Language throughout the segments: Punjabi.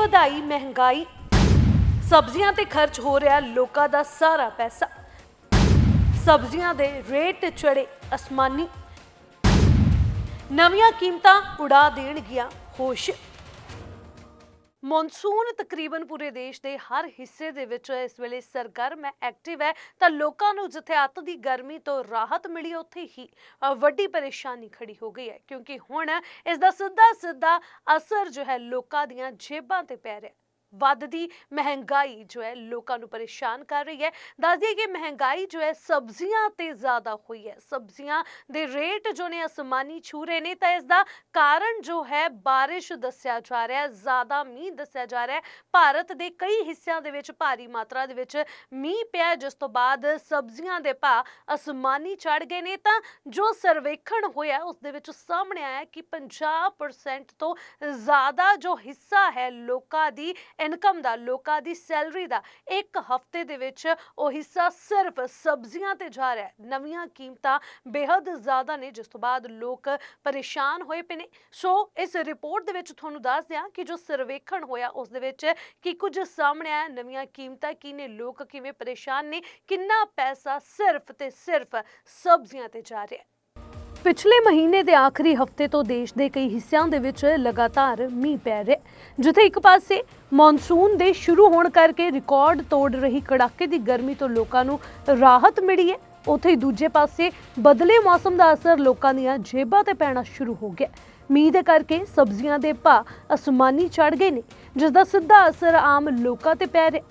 ਵਧਾਈ, ਮਹਿੰਗਾਈ, ਸਬਜ਼ੀਆਂ ਤੇ ਖਰਚ ਹੋ ਰਿਹਾ ਲੋਕਾਂ ਦਾ ਸਾਰਾ ਪੈਸਾ। ਸਬਜ਼ੀਆਂ ਦੇ ਰੇਟ ਚੜੇ ਅਸਮਾਨੀ। ਨਵੀਆਂ ਕੀਮਤਾਂ ਉਡਾ ਦੇਣਗੀਆਂ ਹੋਸ਼। ਮੌਨਸੂਨ ਤਕਰੀਬਨ ਪੂਰੇ ਦੇਸ਼ ਦੇ ਹਰ ਹਿੱਸੇ ਦੇ ਵਿੱਚ ਇਸ ਵੇਲੇ ਸਰਗਰਮ ਹੈ ਐਕਟਿਵ ਹੈ, ਤਾਂ ਲੋਕਾਂ ਨੂੰ ਜਿੱਥੇ ਅੱਤ ਦੀ ਗਰਮੀ ਤੋਂ ਰਾਹਤ ਮਿਲੀ, ਉੱਥੇ ਹੀ ਵੱਡੀ ਪਰੇਸ਼ਾਨੀ ਖੜੀ ਹੋ ਗਈ ਹੈ, ਕਿਉਂਕਿ ਹੁਣ ਇਸ ਦਾ ਸਿੱਧਾ ਸਿੱਧਾ ਅਸਰ ਜੋ ਹੈ ਲੋਕਾਂ ਦੀਆਂ ਜੇਬਾਂ ਤੇ ਪੈ ਰਿਹਾ ਵੱਧਦੀ ਮਹਿੰਗਾਈ ਜੋ ਹੈ ਲੋਕਾਂ ਨੂੰ ਪਰੇਸ਼ਾਨ ਕਰ ਰਹੀ ਹੈ। ਦੱਸ ਦਈਏ ਕਿ ਮਹਿੰਗਾਈ ਜੋ ਹੈ ਸਬਜ਼ੀਆਂ ਤੇ ਜ਼ਿਆਦਾ ਹੋਈ ਹੈ। ਸਬਜ਼ੀਆਂ ਦੇ ਰੇਟ ਜੋ ਨੇ ਅਸਮਾਨੀ ਛੂ ਰਹੇ ਨੇ ਤਾਂ ਇਸ ਦਾ ਕਾਰਨ ਜੋ ਹੈ ਬਾਰਿਸ਼ ਦੱਸਿਆ ਜਾ ਰਿਹਾ ਹੈ, ਜ਼ਿਆਦਾ ਮੀਂਹ ਦੱਸਿਆ ਜਾ ਰਿਹਾ ਹੈ। ਭਾਰਤ ਦੇ ਕਈ ਹਿੱਸਿਆਂ ਦੇ ਵਿੱਚ ਭਾਰੀ ਮਾਤਰਾ ਦੇ ਵਿੱਚ ਮੀਂਹ ਪਿਆ ਜਿਸ ਤੋਂ ਬਾਅਦ ਸਬਜ਼ੀਆਂ ਦੇ ਭਾਅ ਅਸਮਾਨੀ ਚੜ ਗਏ ਨੇ। ਤਾਂ ਜੋ ਸਰਵੇਖਣ ਹੋਇਆ, ਉਸ ਦੇ ਵਿੱਚ ਸਾਹਮਣੇ ਆਇਆ ਕਿ 50% ਤੋਂ ਜ਼ਿਆਦਾ ਜੋ ਹਿੱਸਾ ਹੈ ਲੋਕਾਂ ਦੀ ਇਨਕਮ ਦਾ, ਲੋਕਾਂ ਦੀ ਸੈਲਰੀ ਦਾ, ਇੱਕ ਹਫ਼ਤੇ ਦੇ ਵਿੱਚ ਉਹ ਹਿੱਸਾ ਸਿਰਫ ਸਬਜ਼ੀਆਂ ਤੇ ਜਾ ਰਿਹਾ ਹੈ। ਨਵੀਆਂ ਕੀਮਤਾਂ ਬੇहद ਜ਼ਿਆਦਾ ਨੇ, ਜਿਸ ਤੋਂ ਬਾਅਦ ਲੋਕ ਪਰੇਸ਼ਾਨ ਹੋਏ ਪਏ ਨੇ। ਸੋ ਇਸ ਰਿਪੋਰਟ ਦੇ ਵਿੱਚ ਤੁਹਾਨੂੰ ਦੱਸ ਦਿਆਂ ਕਿ ਜੋ ਸਰਵੇਖਣ ਹੋਇਆ, ਉਸ ਦੇ ਵਿੱਚ ਕੀ ਕੁਝ ਸਾਹਮਣੇ ਆਇਆ, ਨਵੀਆਂ ਕੀਮਤਾਂ ਕੀ ਨੇ, ਲੋਕ ਕਿਵੇਂ ਪਰੇਸ਼ਾਨ ਨੇ, ਕਿੰਨਾ ਪੈਸਾ ਸਿਰਫ ਤੇ ਸਿਰਫ ਸਬਜ਼ੀਆਂ ਤੇ ਜਾ ਰਿਹਾ ਹੈ। ਪਿਛਲੇ ਮਹੀਨੇ ਦੇ ਆਖਰੀ ਹਫ਼ਤੇ ਤੋਂ ਦੇਸ਼ ਦੇ ਕਈ ਹਿੱਸਿਆਂ ਦੇ ਵਿੱਚ ਲਗਾਤਾਰ ਮੀਂਹ ਪੈ ਰਿਹਾ ਜਿੱਥੇ ਇੱਕ ਪਾਸੇ ਮੌਨਸੂਨ ਦੇ ਸ਼ੁਰੂ ਹੋਣ ਕਰਕੇ ਰਿਕਾਰਡ ਤੋੜ ਰਹੀ ਕੜਾਕੇ ਦੀ ਗਰਮੀ ਤੋਂ ਲੋਕਾਂ ਨੂੰ ਰਾਹਤ ਮਿਲੀ ਹੈ, ਉੱਥੇ ਹੀ ਦੂਜੇ ਪਾਸੇ ਬਦਲੇ ਮੌਸਮ ਦਾ ਅਸਰ ਲੋਕਾਂ ਦੀਆਂ ਜੇਬਾਂ ਤੇ ਪੈਣਾ ਸ਼ੁਰੂ ਹੋ ਗਿਆ ਮੀਂਹ ਦੇ ਕਰਕੇ ਸਬਜ਼ੀਆਂ ਦੇ ਭਾਅ ਅਸਮਾਨੀ ਚੜ ਗਏ ਨੇ, ਜਿਸ ਦਾ ਸਿੱਧਾ ਅਸਰ ਆਮ ਲੋਕਾਂ ਤੇ ਪੈ ਰਿਹਾ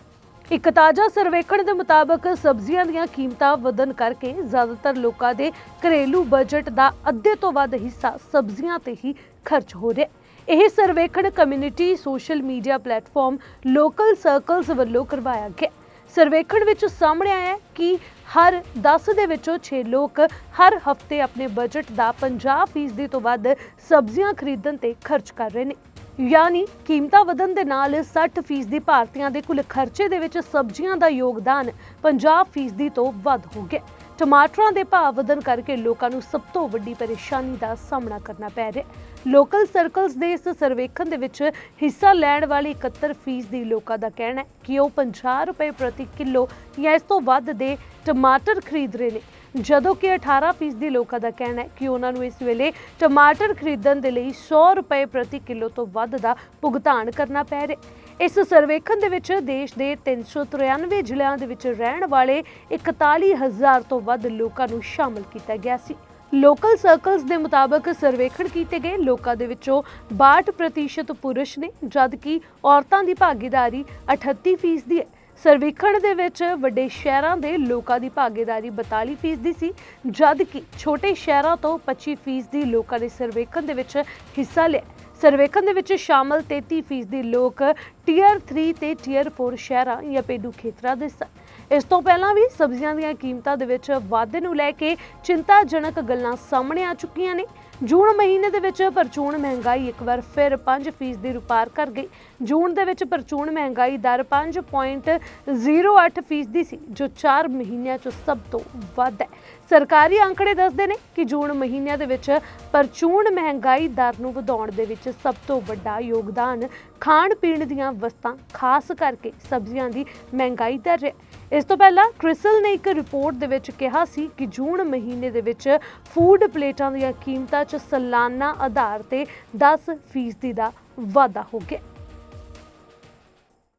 ਇੱਕ ਤਾਜ਼ਾ ਸਰਵੇਖਣ ਦੇ ਮੁਤਾਬਕ ਸਬਜ਼ੀਆਂ ਦੀਆਂ ਕੀਮਤਾਂ ਵਧਣ ਕਰਕੇ ਜ਼ਿਆਦਾਤਰ ਲੋਕਾਂ ਦੇ ਘਰੇਲੂ ਬਜਟ ਦਾ ਅੱਧੇ ਤੋਂ ਵੱਧ ਹਿੱਸਾ ਸਬਜ਼ੀਆਂ ਤੇ ਹੀ ਖਰਚ ਹੋ ਰਿਹਾ ਹੈ। ਇਹ ਸਰਵੇਖਣ community, social media platform, Local Circles ਵੱਲੋਂ ਕਰਵਾਇਆ ਗਿਆ ਸਰਵੇਖਣ ਵਿੱਚ ਸਾਹਮਣੇ ਆਇਆ ਕਿ ਹਰ 10 ਦੇ ਵਿੱਚੋਂ 6 ਲੋਕ ਹਰ ਹਫ਼ਤੇ ਆਪਣੇ ਬਜਟ ਦਾ 50% ਤੋਂ ਵੱਧ ਸਬਜ਼ੀਆਂ ਖਰੀਦਣ ਤੇ ਖਰਚ ਕਰ ਰਹੇ ਨੇ। ਯਾਨੀ ਕੀਮਤਾਂ ਵਧਣ ਦੇ ਨਾਲ 60% ਭਾਰਤੀਆਂ ਦੇ ਕੁੱਲ ਖਰਚੇ ਦੇ ਵਿੱਚ ਸਬਜ਼ੀਆਂ ਦਾ ਯੋਗਦਾਨ 50% ਤੋਂ ਵੱਧ ਹੋ ਗਿਆ। ਟਮਾਟਰਾਂ ਦੇ ਭਾਅ ਵਧਣ ਕਰਕੇ ਲੋਕਾਂ ਨੂੰ ਸਭ ਤੋਂ ਵੱਡੀ ਪਰੇਸ਼ਾਨੀ ਦਾ ਸਾਹਮਣਾ ਕਰਨਾ ਪੈ ਰਿਹਾ ਲੋਕਲ ਸਰਕਲਸ ਦੇ ਇਸ ਸਰਵੇਖਣ ਦੇ ਵਿੱਚ ਹਿੱਸਾ ਲੈਣ ਵਾਲੇ 71% ਦੀ ਲੋਕਾਂ ਦਾ ਕਹਿਣਾ ਹੈ ਕਿ ਉਹ 50 ਰੁਪਏ ਪ੍ਰਤੀ ਕਿਲੋ ਜਾਂ ਇਸ ਤੋਂ ਵੱਧ ਦੇ ਟਮਾਟਰ ਖਰੀਦ ਰਹੇ ਨੇ। ਜਦੋਂ ਕਿ 18% ਦੀ ਲੋਕਾਂ ਦਾ ਕਹਿਣਾ ਹੈ ਕਿ ਉਹਨਾਂ ਨੂੰ ਇਸ ਵੇਲੇ ਟਮਾਟਰ ਖਰੀਦਣ ਦੇ ਲਈ 100 ਰੁਪਏ ਪ੍ਰਤੀ ਕਿਲੋ ਤੋਂ ਵੱਧ ਦਾ ਭੁਗਤਾਨ ਕਰਨਾ ਪੈ ਰਿਹਾ ਇਸ ਸਰਵੇਖਣ ਦੇ ਵਿੱਚ ਦੇਸ਼ ਦੇ 393 ਜ਼ਿਲ੍ਹਿਆਂ ਦੇ ਵਿੱਚ ਰਹਿਣ ਵਾਲੇ 41000 ਤੋਂ ਵੱਧ ਲੋਕਾਂ ਨੂੰ ਸ਼ਾਮਲ ਕੀਤਾ ਗਿਆ ਸੀ। ਲੋਕਲ ਸਰਕਲਸ ਦੇ ਮੁਤਾਬਕ ਸਰਵੇਖਣ ਕੀਤੇ ਗਏ ਲੋਕਾਂ ਦੇ ਵਿੱਚੋਂ 62% ਪੁਰਸ਼ ਨੇ, ਜਦਕਿ ਔਰਤਾਂ ਦੀ ਭਾਗੀਦਾਰੀ 38% ਦੀ ਹੈ। ਸਰਵੇਖਣ ਦੇ ਵਿੱਚ ਵੱਡੇ ਸ਼ਹਿਰਾਂ ਦੇ ਲੋਕਾਂ ਦੀ ਭਾਗੀਦਾਰੀ 42% ਦੀ ਸੀ ਜਦਕਿ ਛੋਟੇ ਸ਼ਹਿਰਾਂ ਤੋਂ 25% ਦੀ ਲੋਕਾਂ ਨੇ ਸਰਵੇਖਣ ਦੇ ਵਿੱਚ ਹਿੱਸਾ ਲਿਆ। ਸਰਵੇਖਣ ਦੇ ਵਿੱਚ ਸ਼ਾਮਲ 33% ਦੀ ਲੋਕ ਟੀਅਰ 3 ਤੇ ਟੀਅਰ 4 ਸ਼ਹਿਰਾਂ ਜਾਂ ਪੇਡੂ ਖੇਤਰਾਂ ਦੇ ਸਨ ਇਸ ਤੋਂ ਪਹਿਲਾਂ ਵੀ ਸਬਜ਼ੀਆਂ ਦੀਆਂ ਕੀਮਤਾਂ ਦੇ ਵਿੱਚ ਵਾਧੇ ਨੂੰ ਲੈ ਕੇ ਚਿੰਤਾਜਨਕ ਗੱਲਾਂ ਸਾਹਮਣੇ ਆ ਚੁੱਕੀਆਂ ਨੇ। ਜੂਨ ਮਹੀਨੇ ਦੇ ਵਿੱਚ ਪਰਚੂਨ ਮਹਿੰਗਾਈ ਇੱਕ ਵਾਰ ਫਿਰ 5% ਦੀ ਰੁਪਾਰ ਕਰ ਗਈ। ਜੂਨ ਦੇ ਵਿੱਚ ਪਰਚੂਨ ਮਹਿੰਗਾਈ ਦਰ 5.08% ਦੀ ਸੀ, ਜੋ 4 ਮਹੀਨਿਆਂ 'ਚ ਸਭ ਤੋਂ ਵੱਧ ਹੈ। ਸਰਕਾਰੀ ਅੰਕੜੇ ਦੱਸਦੇ ਨੇ ਕਿ ਜੂਨ ਮਹੀਨਿਆਂ ਦੇ ਵਿੱਚ ਪਰਚੂਨ ਮਹਿੰਗਾਈ ਦਰ ਨੂੰ ਵਧਾਉਣ ਦੇ ਵਿੱਚ ਸਭ ਤੋਂ ਵੱਡਾ ਯੋਗਦਾਨ ਖਾਣ ਪੀਣ ਦੀਆਂ ਵਸਤਾਂ, ਖਾਸ ਕਰਕੇ ਸਬਜ਼ੀਆਂ ਦੀ ਮਹਿੰਗਾਈ ਦਰ ਹੈ। ਇਸ ਤੋਂ ਪਹਿਲਾਂ ਕ੍ਰਿਸਲ ਨੇ ਇੱਕ ਰਿਪੋਰਟ ਦੇ ਵਿੱਚ ਕਿਹਾ ਸੀ ਕਿ ਜੂਨ ਮਹੀਨੇ ਦੇ ਵਿੱਚ ਫੂਡ ਪਲੇਟਾਂ ਦੀਆਂ ਕੀਮਤਾਂ 'ਚ ਸਾਲਾਨਾ ਆਧਾਰ ਤੇ 10% ਦਾ ਵਾਧਾ ਹੋ ਗਿਆ।